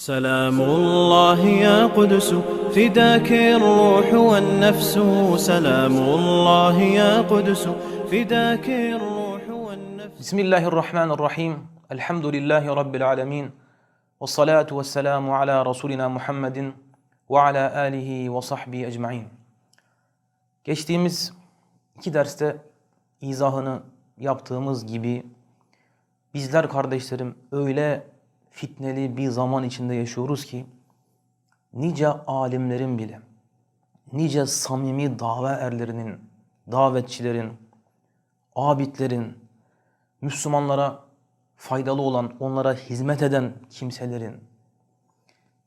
سلام الله يا قدس فداك الروح والنفس سلام الله يا قدس فداك الروح والنفس بسم الله الرحمن الرحيم الحمد لله رب العالمين والصلاة والسلام على رسولنا ala alihi ve sahbihi ecmaîn. Geçtiğimiz iki derste izahını yaptığımız gibi bizler kardeşlerim öyle fitneli bir zaman içinde yaşıyoruz ki nice alimlerin bile, nice samimi dava erlerinin, davetçilerin, abidlerin, Müslümanlara faydalı olan, onlara hizmet eden kimselerin,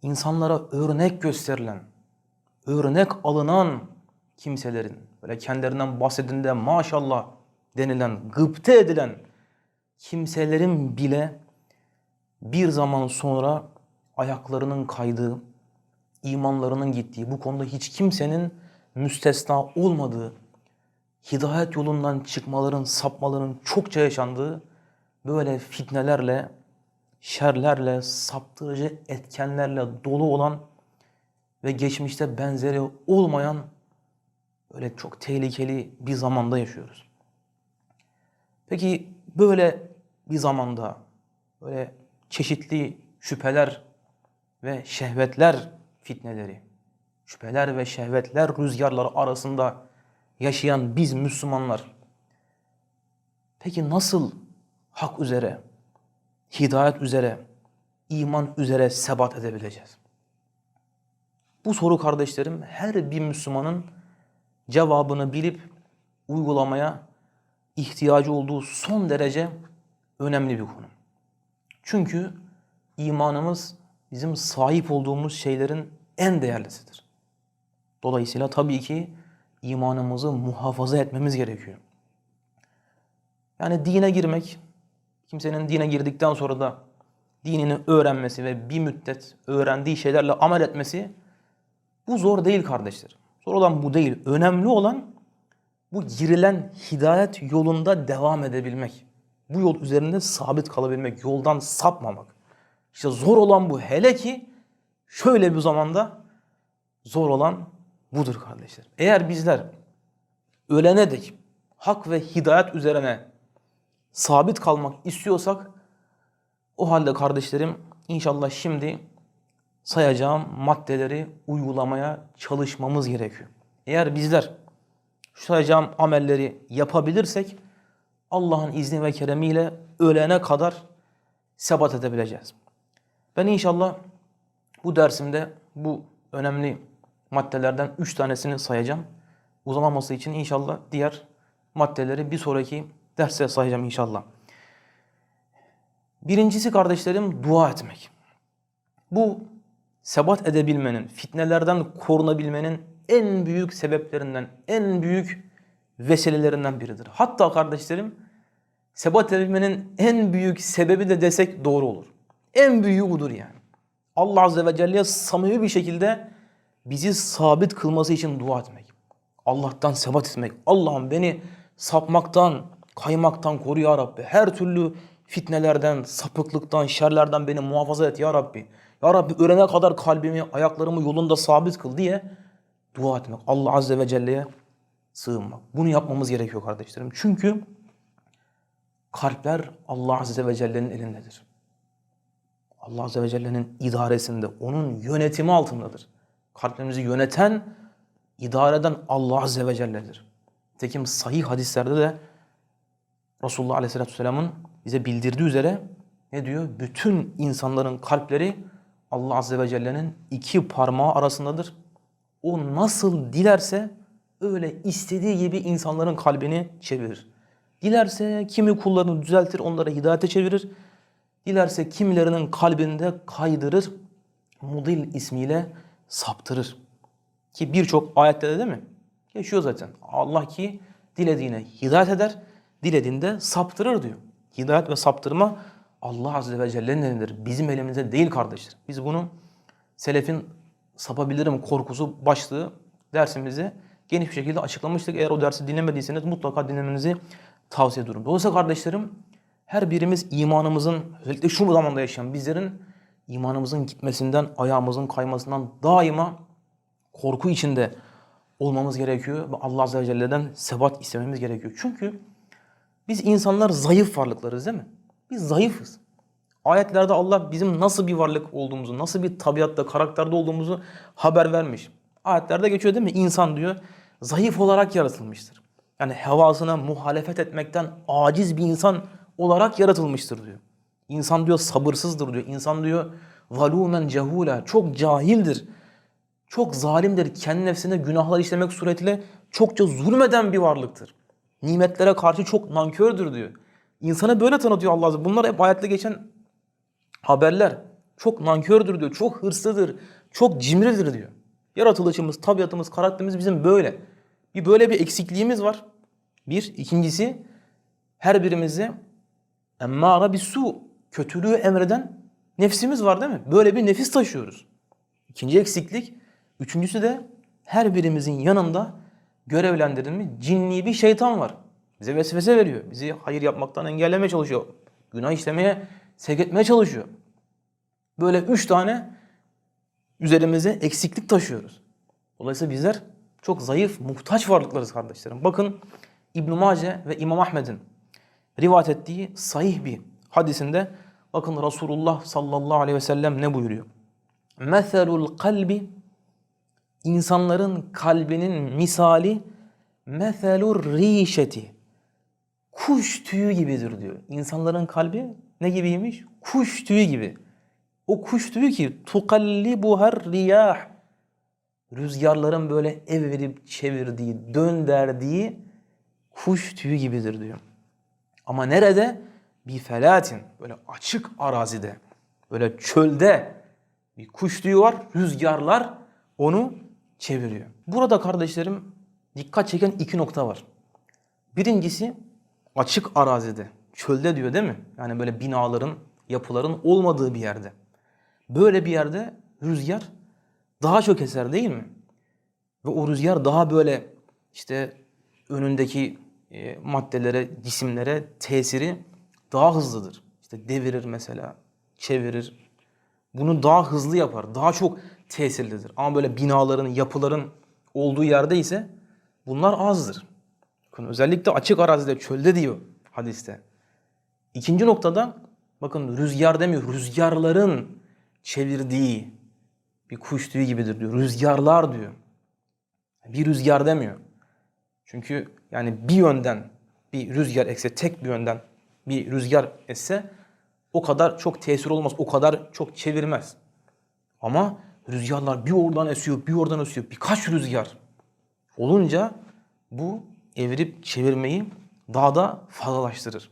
insanlara örnek gösterilen, örnek alınan kimselerin, böyle kendilerinden bahsedildiğinde maşallah denilen, gıpte edilen kimselerin bile bir zaman sonra ayaklarının kaydığı, imanlarının gittiği, bu konuda hiç kimsenin müstesna olmadığı, hidayet yolundan çıkmaların, sapmaların çokça yaşandığı böyle fitnelerle, şerlerle, saptırıcı etkenlerle dolu olan ve geçmişte benzeri olmayan böyle çok tehlikeli bir zamanda yaşıyoruz. Peki böyle bir zamanda böyle çeşitli şüpheler ve şehvetler fitneleri, şüpheler ve şehvetler rüzgarları arasında yaşayan biz Müslümanlar peki nasıl hak üzere, hidayet üzere, iman üzere sebat edebileceğiz? Bu soru kardeşlerim her bir Müslümanın cevabını bilip uygulamaya ihtiyacı olduğu son derece önemli bir konu. Çünkü imanımız bizim sahip olduğumuz şeylerin en değerlisidir. Dolayısıyla tabii ki imanımızı muhafaza etmemiz gerekiyor. Yani dine girmek, kimsenin dine girdikten sonra da dinini öğrenmesi ve bir müddet öğrendiği şeylerle amel etmesi bu zor değil kardeşler. Zor olan bu değil. Önemli olan bu girilen hidayet yolunda devam edebilmek. Bu yol üzerinde sabit kalabilmek, yoldan sapmamak. İşte zor olan bu. Hele ki şöyle bir zamanda zor olan budur kardeşler. Eğer bizler ölene dek hak ve hidayet üzerine sabit kalmak istiyorsak o halde kardeşlerim inşallah şimdi sayacağım maddeleri uygulamaya çalışmamız gerekiyor. Eğer bizler şu sayacağım amelleri yapabilirsek Allah'ın izni ve keremiyle ölene kadar sebat edebileceğiz. Ben inşallah bu dersimde bu önemli maddelerden üç tanesini sayacağım. Uzamaması için inşallah diğer maddeleri bir sonraki derste sayacağım inşallah. Birincisi kardeşlerim dua etmek. Bu sebat edebilmenin, fitnelerden korunabilmenin en büyük sebeplerinden, en büyük vesilelerinden biridir. Hatta kardeşlerim sebat edebilmenin en büyük sebebi de desek doğru olur. En büyüğü budur yani. Allah Azze ve Celle'ye samimi bir şekilde bizi sabit kılması için dua etmek. Allah'tan sebat etmek. Allah'ım beni sapmaktan, kaymaktan koru ya Rabbi. Her türlü fitnelerden, sapıklıktan, şerlerden beni muhafaza et ya Rabbi. Ya Rabbi ölene kadar kalbimi, ayaklarımı yolunda sabit kıl diye dua etmek. Allah Azze ve Celle'ye sığınmak. Bunu yapmamız gerekiyor kardeşlerim. Çünkü kalpler Allah Azze ve Celle'nin elindedir. Allah Azze ve Celle'nin idaresinde, onun yönetimi altındadır. Kalplerimizi yöneten, idare eden Allah Azze ve Celle'dir. Tekim sahih hadislerde de Resulullah Aleyhisselatü Vesselam'ın bize bildirdiği üzere ne diyor? Bütün insanların kalpleri Allah Azze ve Celle'nin iki parmağı arasındadır. O nasıl dilerse öyle istediği gibi insanların kalbini çevirir. Dilerse kimi kullarını düzeltir, onlara hidayete çevirir. Dilerse kimilerinin kalbinde kaydırır, mudil ismiyle saptırır. Ki birçok ayette de değil mi? Geçiyor zaten. Allah ki dilediğine hidayet eder, dilediğinde saptırır diyor. Hidayet ve saptırma Allah Azze ve Celle'nin elindedir. Bizim elimizde değil kardeşler. Biz bunu selefin sapabilirim korkusu başlığı dersimizi geniş bir şekilde açıklamıştık. Eğer o dersi dinlemediyseniz mutlaka dinlemenizi tavsiye ediyorum. Dolayısıyla kardeşlerim her birimiz imanımızın özellikle şu zamanda yaşayan bizlerin imanımızın gitmesinden, ayağımızın kaymasından daima korku içinde olmamız gerekiyor ve Allah Azze ve Celle'den sebat istememiz gerekiyor. Çünkü biz insanlar zayıf varlıklarız değil mi? Biz zayıfız. Ayetlerde Allah bizim nasıl bir varlık olduğumuzu, nasıl bir tabiatta, karakterde olduğumuzu haber vermiş. Ayetlerde geçiyor değil mi? İnsan diyor zayıf olarak yaratılmıştır. Yani hevasına muhalefet etmekten aciz bir insan olarak yaratılmıştır diyor. İnsan diyor sabırsızdır diyor. İnsan diyor valumen cehula çok cahildir. Çok zalimdir. Kendi nefsine günahlar işlemek suretiyle çokça zulmeden bir varlıktır. Nimetlere karşı çok nankördür diyor. İnsana böyle tanıtıyor Allah Azze. Bunlar hep ayette geçen haberler. Çok nankördür diyor. Çok hırslıdır. Çok cimridir diyor. Yaratılışımız, tabiatımız, karakterimiz bizim böyle. Bir böyle bir eksikliğimiz var. Bir. ikincisi her birimize emmara bir su kötülüğü emreden nefsimiz var değil mi? Böyle bir nefis taşıyoruz. İkinci eksiklik. Üçüncüsü de her birimizin yanında görevlendirilmiş cinni bir şeytan var. Bize vesvese veriyor. Bizi hayır yapmaktan engellemeye çalışıyor. Günah işlemeye sevk etmeye çalışıyor. Böyle üç tane üzerimize eksiklik taşıyoruz. Dolayısıyla bizler çok zayıf, muhtaç varlıklarız kardeşlerim. Bakın İbn-i Mace ve İmam Ahmed'in rivayet ettiği sahih bir hadisinde bakın Resulullah sallallahu aleyhi ve sellem ne buyuruyor? Meselul kalbi insanların kalbinin misali meselur rişeti kuş tüyü gibidir diyor. İnsanların kalbi ne gibiymiş? Kuş tüyü gibi. O kuş tüyü ki tukallibuhar riyah rüzgarların böyle evirip çevirdiği, dönderdiği kuş tüyü gibidir diyor. Ama nerede? Bir felatin, böyle açık arazide, böyle çölde bir kuş tüyü var, rüzgarlar onu çeviriyor. Burada kardeşlerim dikkat çeken iki nokta var. Birincisi açık arazide, çölde diyor değil mi? Yani böyle binaların, yapıların olmadığı bir yerde. Böyle bir yerde rüzgar daha çok eser değil mi? Ve o rüzgar daha böyle işte önündeki e, maddelere, cisimlere tesiri daha hızlıdır. İşte devirir mesela, çevirir. Bunu daha hızlı yapar, daha çok tesirlidir. Ama böyle binaların, yapıların olduğu yerde ise bunlar azdır. Bakın özellikle açık arazide, çölde diyor hadiste. İkinci noktada bakın rüzgar demiyor, rüzgarların çevirdiği bir kuş tüyü gibidir diyor. Rüzgarlar diyor. Bir rüzgar demiyor. Çünkü yani bir yönden bir rüzgar etse, tek bir yönden bir rüzgar etse o kadar çok tesir olmaz, o kadar çok çevirmez. Ama rüzgarlar bir oradan esiyor, bir oradan esiyor. Birkaç rüzgar olunca bu evirip çevirmeyi daha da fazlalaştırır.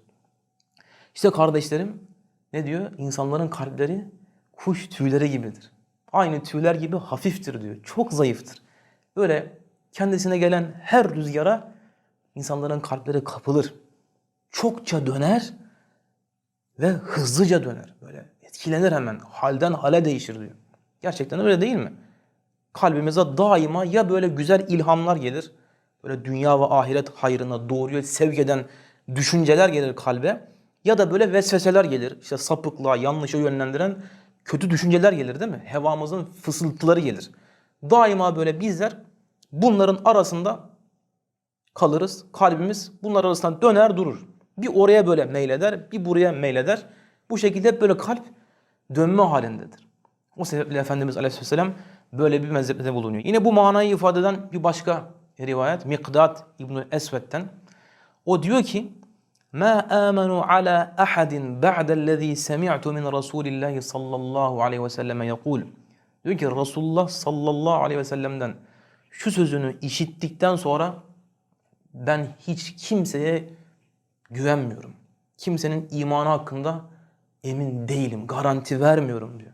İşte kardeşlerim ne diyor? İnsanların kalpleri kuş tüyleri gibidir. Aynı tüyler gibi hafiftir diyor. Çok zayıftır. Böyle kendisine gelen her rüzgara insanların kalpleri kapılır. Çokça döner ve hızlıca döner. Böyle etkilenir hemen. Halden hale değişir diyor. Gerçekten öyle değil mi? Kalbimize daima ya böyle güzel ilhamlar gelir. Böyle dünya ve ahiret hayrına doğruya sevk eden düşünceler gelir kalbe. Ya da böyle vesveseler gelir. İşte sapıklığa, yanlışa yönlendiren kötü düşünceler gelir değil mi? Hevamızın fısıltıları gelir. Daima böyle bizler bunların arasında kalırız. Kalbimiz bunlar arasında döner durur. Bir oraya böyle meyleder, bir buraya meyleder. Bu şekilde hep böyle kalp dönme halindedir. O sebeple Efendimiz Aleyhisselam böyle bir mezhepte bulunuyor. Yine bu manayı ifade eden bir başka rivayet Mikdat İbn Esved'den. O diyor ki: "Ma amanu ala ahadin ba'da'llezî semi'tu min Rasulillahi sallallahu aleyhi ve sellem yekul." Diyor ki Resulullah sallallahu aleyhi ve sellem'den şu sözünü işittikten sonra ben hiç kimseye güvenmiyorum. Kimsenin imanı hakkında emin değilim, garanti vermiyorum diyor.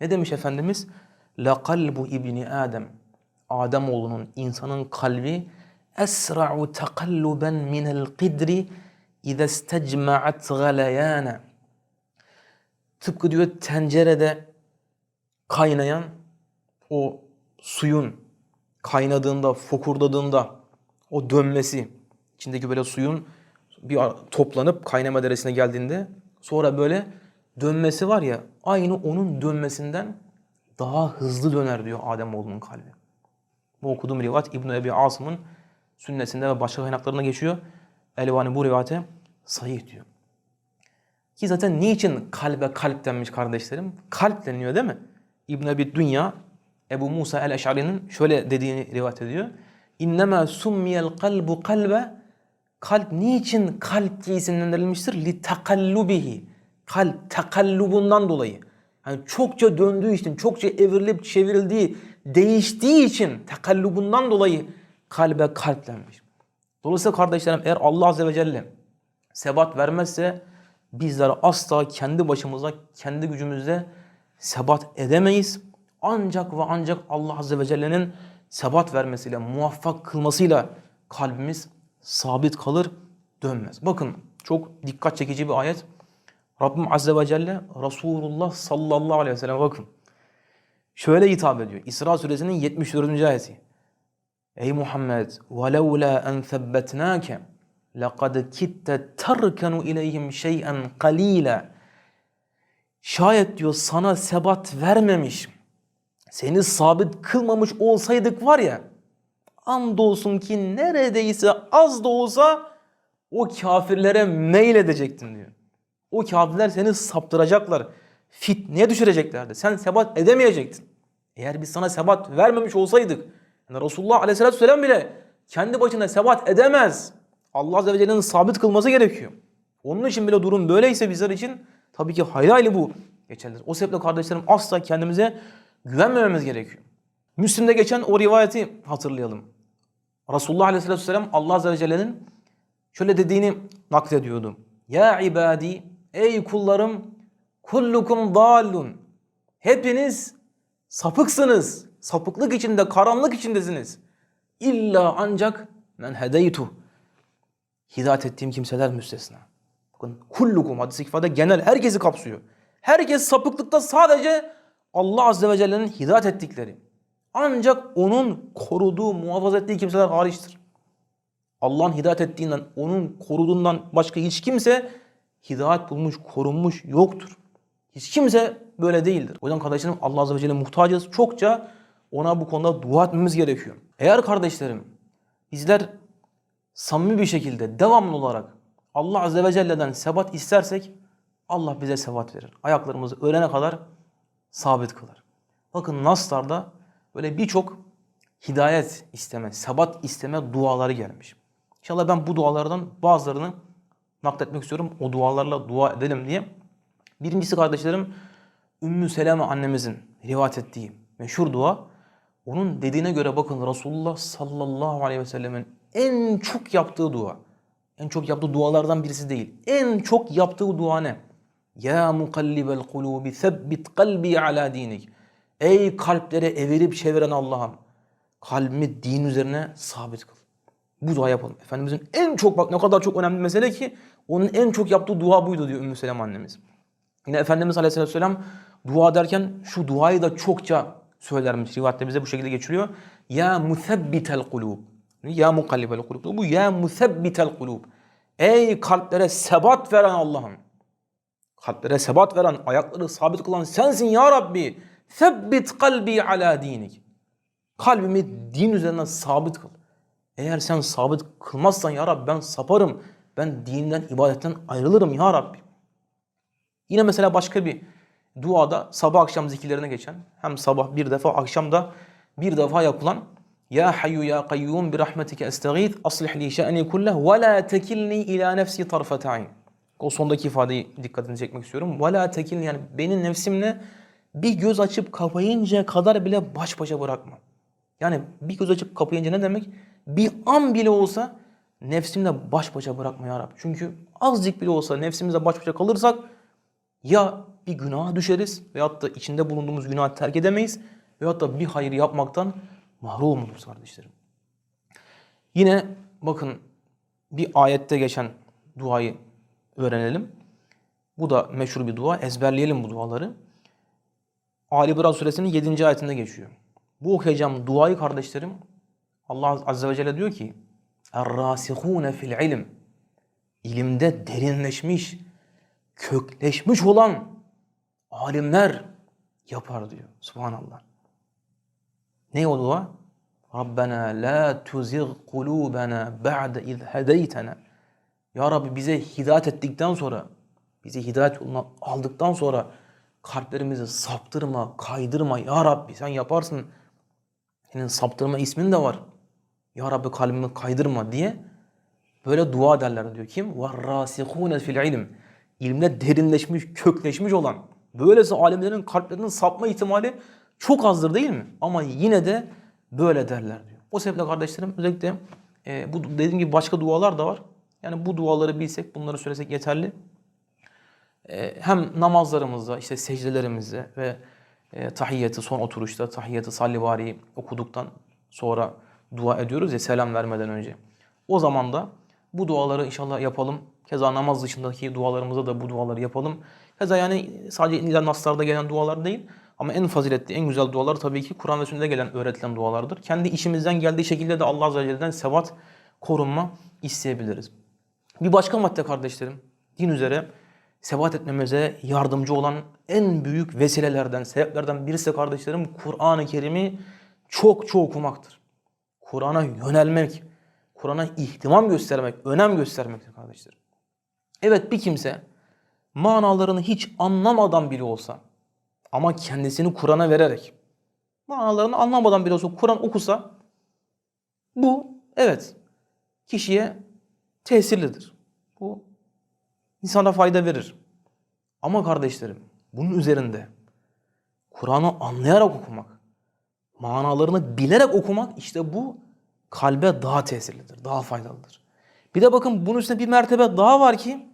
Ne demiş Efendimiz? La kalbu ibni Adem. Adem oğlunun, insanın kalbi esra'u takalluben minel qidri ize stecma'at galayana. Tıpkı diyor tencerede kaynayan o suyun kaynadığında, fokurdadığında o dönmesi, içindeki böyle suyun bir toplanıp kaynama derecesine geldiğinde sonra böyle dönmesi var ya aynı onun dönmesinden daha hızlı döner diyor Ademoğlunun kalbi. Bu okuduğum rivayet İbn Ebi Asım'ın sünnesinde ve başka kaynaklarında geçiyor. Elvani bu rivayete sahih diyor. Ki zaten niçin kalbe kalp denmiş kardeşlerim? Kalp deniliyor değil mi? İbn Ebi Dünya Ebu Musa el-Eş'ari'nin şöyle dediğini rivayet ediyor. İnnemâ summiyel kalbu kalbe Kalp niçin kalp diye isimlendirilmiştir? Li takallubihi. Kalp takallubundan dolayı. Yani çokça döndüğü için, çokça evrilip çevrildiği, değiştiği için takallubundan dolayı kalbe kalp. Dolayısıyla kardeşlerim eğer Allah Azze ve Celle sebat vermezse bizler asla kendi başımıza, kendi gücümüzle sebat edemeyiz. Ancak ve ancak Allah Azze ve Celle'nin sebat vermesiyle, muvaffak kılmasıyla kalbimiz sabit kalır, dönmez. Bakın çok dikkat çekici bir ayet. Rabbim Azze ve Celle Resulullah sallallahu aleyhi ve sellem bakın. Şöyle hitap ediyor. İsra suresinin 74. ayeti. Ey Muhammed وَلَوْلَا أَنْ ثَبَّتْنَاكَ لَقَدْ كِتَّ تَرْكَنُ اِلَيْهِمْ شَيْئًا قَلِيلًا Şayet diyor sana sebat vermemiş, seni sabit kılmamış olsaydık var ya, andolsun ki neredeyse az da olsa o kafirlere meyledecektin diyor. O kafirler seni saptıracaklar, fitneye düşüreceklerdi. Sen sebat edemeyecektin. Eğer biz sana sebat vermemiş olsaydık, yani Resulullah Aleyhisselatü Vesselam bile kendi başına sebat edemez. Allah Azze ve Celle'nin sabit kılması gerekiyor. Onun için bile durum böyleyse bizler için tabii ki hayli hayli bu geçerlidir. O sebeple kardeşlerim asla kendimize güvenmememiz gerekiyor. Müslim'de geçen o rivayeti hatırlayalım. Resulullah Aleyhisselatü Vesselam Allah Azze ve Celle'nin şöyle dediğini naklediyordu. Ya ibadi ey kullarım kullukum dallun. Hepiniz sapıksınız. Sapıklık içinde, karanlık içindesiniz. İlla ancak men hedeytu. Hidayet ettiğim kimseler müstesna. Bakın kullukum hadis-i genel herkesi kapsıyor. Herkes sapıklıkta sadece Allah Azze ve Celle'nin hidayet ettikleri. Ancak onun koruduğu, muhafaza ettiği kimseler hariçtir. Allah'ın hidayet ettiğinden, onun koruduğundan başka hiç kimse hidayet bulmuş, korunmuş yoktur. Hiç kimse böyle değildir. O yüzden kardeşlerim Allah Azze ve Celle muhtacız. Çokça ona bu konuda dua etmemiz gerekiyor. Eğer kardeşlerim bizler samimi bir şekilde devamlı olarak Allah Azze ve Celle'den sebat istersek Allah bize sebat verir. Ayaklarımızı ölene kadar sabit kılar. Bakın Naslar'da böyle birçok hidayet isteme, sebat isteme duaları gelmiş. İnşallah ben bu dualardan bazılarını nakletmek istiyorum. O dualarla dua edelim diye. Birincisi kardeşlerim Ümmü Seleme annemizin rivayet ettiği meşhur dua. Onun dediğine göre bakın Resulullah sallallahu aleyhi ve sellemin en çok yaptığı dua. En çok yaptığı dualardan birisi değil. En çok yaptığı dua ne? Ya mukallibel kulubi sebbit kalbi ala dinik. Ey kalplere evirip çeviren Allah'ım. Kalbimi din üzerine sabit kıl. Bu dua yapalım. Efendimizin en çok bak ne kadar çok önemli mesele ki onun en çok yaptığı dua buydu diyor Ümmü Selem annemiz. Yine Efendimiz Aleyhisselatü Vesselam dua derken şu duayı da çokça söylermiş. Rivayette bize bu şekilde geçiriyor. Ya musebbitel kulub. Ya mukallibel kulub. Bu ya musebbitel kulub. Ey kalplere sebat veren Allah'ım. Kalplere sebat veren, ayakları sabit kılan sensin ya Rabbi. Sebbit kalbi ala dinik. Kalbimi din üzerine sabit kıl. Eğer sen sabit kılmazsan ya Rabbi ben saparım. Ben dinden, ibadetten ayrılırım ya Rabbi. Yine mesela başka bir duada sabah akşam zikirlerine geçen hem sabah bir defa akşam da bir defa yapılan Ya hayyu ya kayyum bi rahmetike estağith aslih li şe'ni kulleh ve la tekilni ila nefsi tarfete. O sondaki ifadeyi dikkatini çekmek istiyorum. Ve la tekilni yani beni nefsimle bir göz açıp kapayınca kadar bile baş başa bırakma. Yani bir göz açıp kapayınca ne demek? Bir an bile olsa nefsimle baş başa bırakma ya Rabbi. Çünkü azıcık bile olsa nefsimizle baş başa kalırsak ya bir günaha düşeriz veyahut da içinde bulunduğumuz günahı terk edemeyiz veyahut da bir hayır yapmaktan mahrum oluruz kardeşlerim. Yine bakın bir ayette geçen duayı öğrenelim. Bu da meşhur bir dua. Ezberleyelim bu duaları. Ali İmran suresinin 7. ayetinde geçiyor. Bu okuyacağım duayı kardeşlerim Allah Azze ve Celle diyor ki Er-rasihune fil ilim İlimde derinleşmiş, kökleşmiş olan alimler yapar diyor. Subhanallah. Ne o dua? Rabbena la tuzigh kulubena ba'de iz hedeytena. Ya Rabbi bize hidayet ettikten sonra, bizi hidayet yoluna aldıktan sonra kalplerimizi saptırma, kaydırma. Ya Rabbi sen yaparsın. Senin saptırma ismin de var. Ya Rabbi kalbimi kaydırma diye böyle dua ederler diyor. Kim? وَالرَّاسِخُونَ fil ilim. İlimde derinleşmiş, kökleşmiş olan. Böylesi alimlerin kalplerinin sapma ihtimali çok azdır değil mi? Ama yine de böyle derler diyor. O sebeple kardeşlerim özellikle e, bu dediğim gibi başka dualar da var. Yani bu duaları bilsek, bunları söylesek yeterli. E, hem namazlarımızda, işte secdelerimizde ve e, tahiyyatı son oturuşta, tahiyyatı sallivari okuduktan sonra dua ediyoruz ya selam vermeden önce. O zaman da bu duaları inşallah yapalım. Keza namaz dışındaki dualarımızda da bu duaları yapalım. Keza yani sadece naslarda gelen dualar değil. Ama en faziletli, en güzel dualar tabii ki Kur'an ve sünnete gelen öğretilen dualardır. Kendi işimizden geldiği şekilde de Allah Azze ve Celle'den sebat, korunma isteyebiliriz. Bir başka madde kardeşlerim, din üzere sebat etmemize yardımcı olan en büyük vesilelerden, sebeplerden birisi de kardeşlerim Kur'an-ı Kerim'i çok çok okumaktır. Kur'an'a yönelmek, Kur'an'a ihtimam göstermek, önem göstermektir kardeşlerim. Evet bir kimse manalarını hiç anlamadan bile olsa ama kendisini Kur'an'a vererek manalarını anlamadan bile olsa Kur'an okusa bu evet kişiye tesirlidir. Bu insana fayda verir. Ama kardeşlerim bunun üzerinde Kur'an'ı anlayarak okumak, manalarını bilerek okumak işte bu kalbe daha tesirlidir, daha faydalıdır. Bir de bakın bunun üstüne bir mertebe daha var ki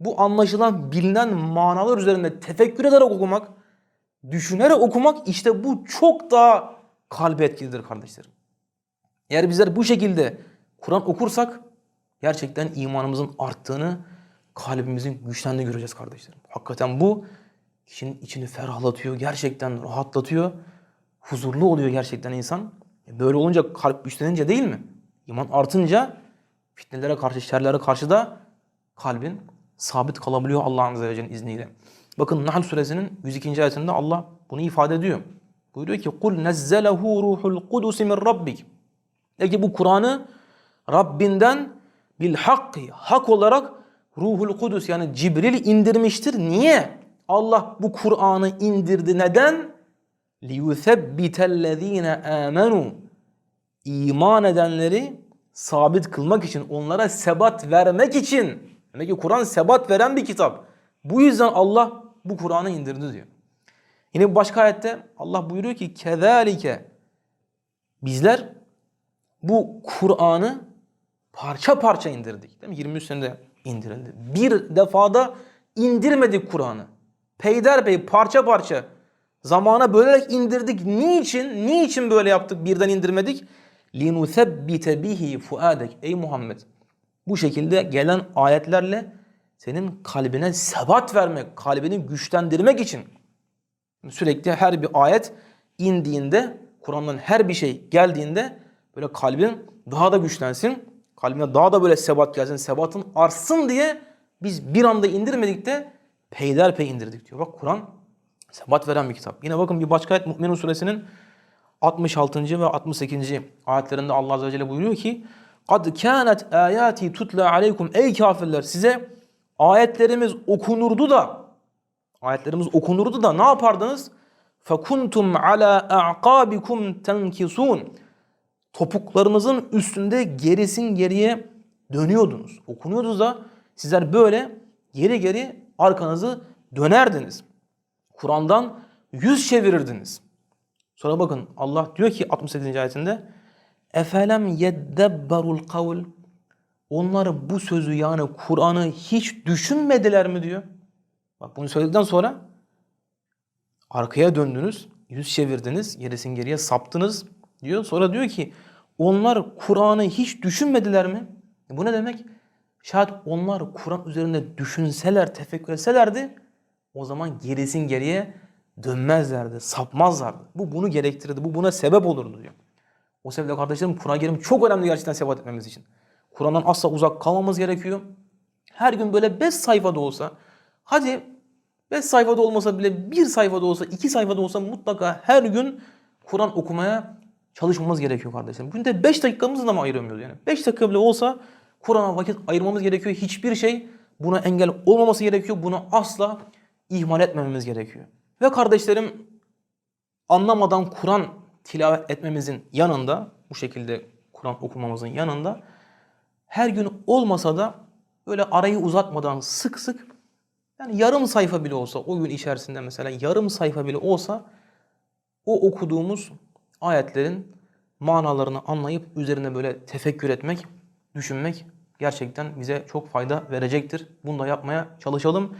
bu anlaşılan bilinen manalar üzerinde tefekkür ederek okumak, düşünerek okumak işte bu çok daha kalbe etkilidir kardeşlerim. Eğer bizler bu şekilde Kur'an okursak gerçekten imanımızın arttığını, kalbimizin güçlendiğini göreceğiz kardeşlerim. Hakikaten bu kişinin içini ferahlatıyor, gerçekten rahatlatıyor, huzurlu oluyor gerçekten insan. E Böyle olunca kalp güçlenince değil mi? İman artınca fitnelere karşı, şerlere karşı da kalbin sabit kalabiliyor Allah'ın Azze ve Celle'nin izniyle. Bakın Nahl suresinin 102. ayetinde Allah bunu ifade ediyor. Buyuruyor ki kul nezzelehu ruhul kudus min rabbik. De ki bu Kur'an'ı Rabbinden bil hakki hak olarak ruhul kudüs yani Cibril indirmiştir. Niye? Allah bu Kur'an'ı indirdi. Neden? لِيُثَبِّتَ الَّذ۪ينَ آمَنُوا İman edenleri sabit kılmak için, onlara sebat vermek için. Demek ki Kur'an sebat veren bir kitap. Bu yüzden Allah bu Kur'an'ı indirdi diyor. Yine bir başka ayette Allah buyuruyor ki كَذَٰلِكَ Bizler bu Kur'an'ı parça parça indirdik. Değil mi? 23 senede indirildi. Bir defada indirmedik Kur'an'ı. Peyderpey parça parça zamana bölerek indirdik. Niçin? Niçin böyle yaptık? Birden indirmedik. لِنُثَبِّتَ bihi fuadek. Ey Muhammed. Bu şekilde gelen ayetlerle senin kalbine sebat vermek, kalbini güçlendirmek için sürekli her bir ayet indiğinde, Kur'an'dan her bir şey geldiğinde böyle kalbin daha da güçlensin, kalbine daha da böyle sebat gelsin, sebatın artsın diye biz bir anda indirmedik de peyderpey indirdik diyor. Bak Kur'an sebat veren bir kitap. Yine bakın bir başka ayet Mü'minun suresinin 66. ve 68. ayetlerinde Allah Azze ve Celle buyuruyor ki قَدْ كَانَتْ آيَاتِ tutla aleykum Ey kafirler size ayetlerimiz okunurdu da ayetlerimiz okunurdu da ne yapardınız? فَكُنْتُمْ عَلَى أَعْقَابِكُمْ تَنْكِسُونَ Topuklarınızın üstünde gerisin geriye dönüyordunuz. Okunuyordunuz da sizler böyle geri geri arkanızı dönerdiniz. Kur'an'dan yüz çevirirdiniz. Sonra bakın Allah diyor ki 68. ayetinde Efelem yeddebberul kavl Onlar bu sözü yani Kur'an'ı hiç düşünmediler mi diyor. Bak bunu söyledikten sonra arkaya döndünüz, yüz çevirdiniz, gerisin geriye saptınız diyor. Sonra diyor ki onlar Kur'an'ı hiç düşünmediler mi? E bu ne demek? Şayet onlar Kur'an üzerinde düşünseler, tefekkür etselerdi o zaman gerisin geriye dönmezlerdi, sapmazlardı. Bu bunu gerektirirdi, bu buna sebep olurdu diyor. O sebeple kardeşlerim Kur'an-ı Kerim çok önemli gerçekten sebat etmemiz için. Kur'an'dan asla uzak kalmamız gerekiyor. Her gün böyle 5 sayfada olsa hadi 5 sayfada olmasa bile bir sayfada olsa, iki sayfada olsa mutlaka her gün Kur'an okumaya çalışmamız gerekiyor kardeşlerim. Günde 5 dakikamızı da mı ayıramıyoruz yani? 5 dakika bile olsa Kur'an'a vakit ayırmamız gerekiyor. Hiçbir şey buna engel olmaması gerekiyor. Bunu asla ihmal etmememiz gerekiyor. Ve kardeşlerim anlamadan Kur'an tilavet etmemizin yanında, bu şekilde Kur'an okumamızın yanında her gün olmasa da böyle arayı uzatmadan sık sık yani yarım sayfa bile olsa o gün içerisinde mesela yarım sayfa bile olsa o okuduğumuz ayetlerin manalarını anlayıp üzerine böyle tefekkür etmek, düşünmek gerçekten bize çok fayda verecektir. Bunu da yapmaya çalışalım.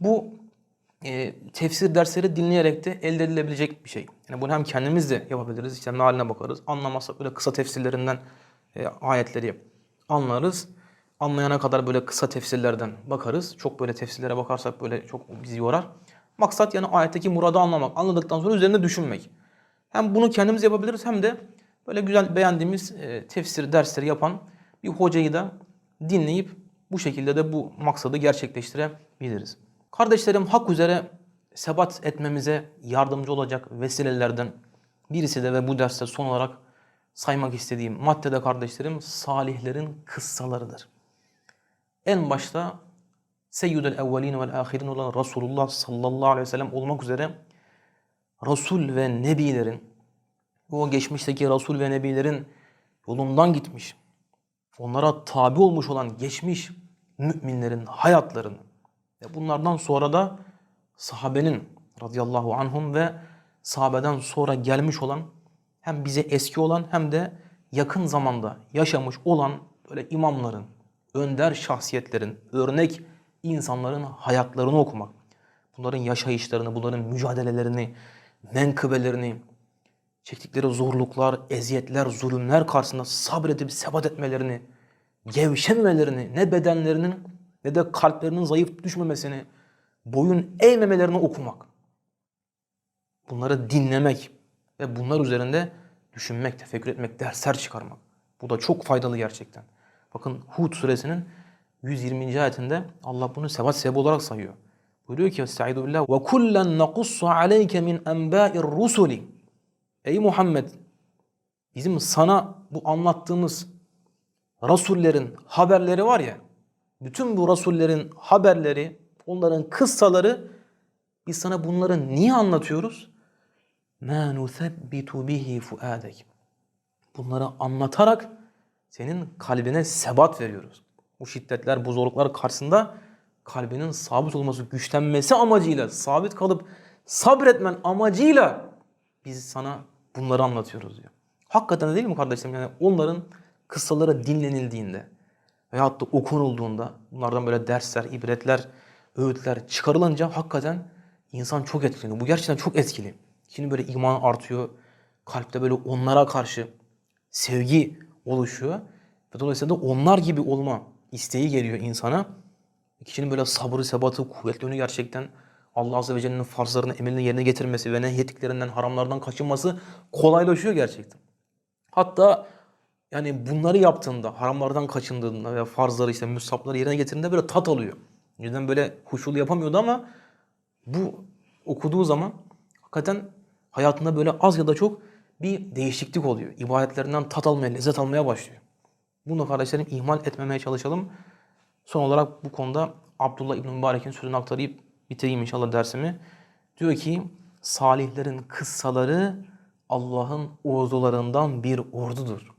Bu e, tefsir dersleri dinleyerek de elde edilebilecek bir şey. Yani bunu hem kendimiz de yapabiliriz. İşte mealine bakarız. Anlamazsak böyle kısa tefsirlerinden e, ayetleri anlarız. Anlayana kadar böyle kısa tefsirlerden bakarız. Çok böyle tefsirlere bakarsak böyle çok bizi yorar. Maksat yani ayetteki muradı anlamak. Anladıktan sonra üzerinde düşünmek. Hem bunu kendimiz yapabiliriz hem de böyle güzel beğendiğimiz e, tefsir dersleri yapan bir hocayı da dinleyip bu şekilde de bu maksadı gerçekleştirebiliriz. Kardeşlerim hak üzere sebat etmemize yardımcı olacak vesilelerden birisi de ve bu derste son olarak saymak istediğim maddede kardeşlerim salihlerin kıssalarıdır. En başta Seyyidül evvelin vel ahirin olan Resulullah sallallahu aleyhi ve sellem olmak üzere Resul ve Nebilerin o geçmişteki Resul ve Nebilerin yolundan gitmiş, onlara tabi olmuş olan geçmiş müminlerin hayatlarını ve bunlardan sonra da sahabenin radıyallahu anhum ve sahabeden sonra gelmiş olan hem bize eski olan hem de yakın zamanda yaşamış olan böyle imamların, önder şahsiyetlerin, örnek insanların hayatlarını okumak. Bunların yaşayışlarını, bunların mücadelelerini, menkıbelerini, çektikleri zorluklar, eziyetler, zulümler karşısında sabredip sebat etmelerini, gevşememelerini, ne bedenlerinin ne de kalplerinin zayıf düşmemesini, boyun eğmemelerini okumak. Bunları dinlemek ve bunlar üzerinde düşünmek, tefekkür etmek, dersler çıkarmak. Bu da çok faydalı gerçekten. Bakın Hud suresinin 120. ayetinde Allah bunu sebat sebebi olarak sayıyor. Buyuruyor ki Estaizu billah ve kullen nakussu aleyke min enba'ir rusuli. Ey Muhammed bizim sana bu anlattığımız rasullerin haberleri var ya bütün bu rasullerin haberleri onların kıssaları biz sana bunları niye anlatıyoruz? مَا نُثَبِّتُ بِهِ فُؤَادَكِ Bunları anlatarak senin kalbine sebat veriyoruz. Bu şiddetler, bu zorluklar karşısında kalbinin sabit olması, güçlenmesi amacıyla, sabit kalıp sabretmen amacıyla biz sana bunları anlatıyoruz diyor. Hakikaten de değil mi kardeşlerim? Yani onların kıssaları dinlenildiğinde veyahut da okunulduğunda bunlardan böyle dersler, ibretler, öğütler çıkarılınca hakikaten insan çok etkileniyor. Bu gerçekten çok etkili. Şimdi böyle iman artıyor. Kalpte böyle onlara karşı sevgi oluşuyor. Ve dolayısıyla da onlar gibi olma isteği geliyor insana. Kişinin böyle sabrı, sebatı, kuvvetli gerçekten Allah Azze ve Celle'nin farzlarını, emirlerini yerine getirmesi ve nehyettiklerinden, haramlardan kaçınması kolaylaşıyor gerçekten. Hatta yani bunları yaptığında, haramlardan kaçındığında veya farzları işte müsapları yerine getirdiğinde böyle tat alıyor. Önceden böyle huşulu yapamıyordu ama bu okuduğu zaman hakikaten hayatında böyle az ya da çok bir değişiklik oluyor. İbadetlerinden tat almaya, lezzet almaya başlıyor. Bunu kardeşlerim ihmal etmemeye çalışalım. Son olarak bu konuda Abdullah İbn Mübarek'in sözünü aktarayım bitireyim inşallah dersimi. Diyor ki salihlerin kıssaları Allah'ın ordularından bir ordudur.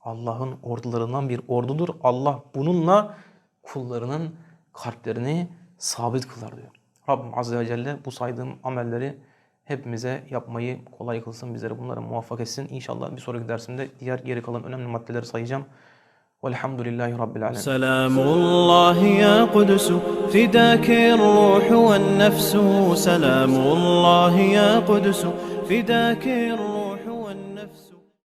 Allah'ın ordularından bir ordudur. Allah bununla kullarının kalplerini sabit kılar diyor. Rabbim Azze ve Celle bu saydığım amelleri hepimize yapmayı kolay kılsın. Bizleri bunlara muvaffak etsin. İnşallah bir sonraki dersimde diğer geri kalan önemli maddeleri sayacağım. Velhamdülillahi Rabbil Alemin. سلام الله يا قدس فداك الروح والنفس سلام الله يا قدس فداك الروح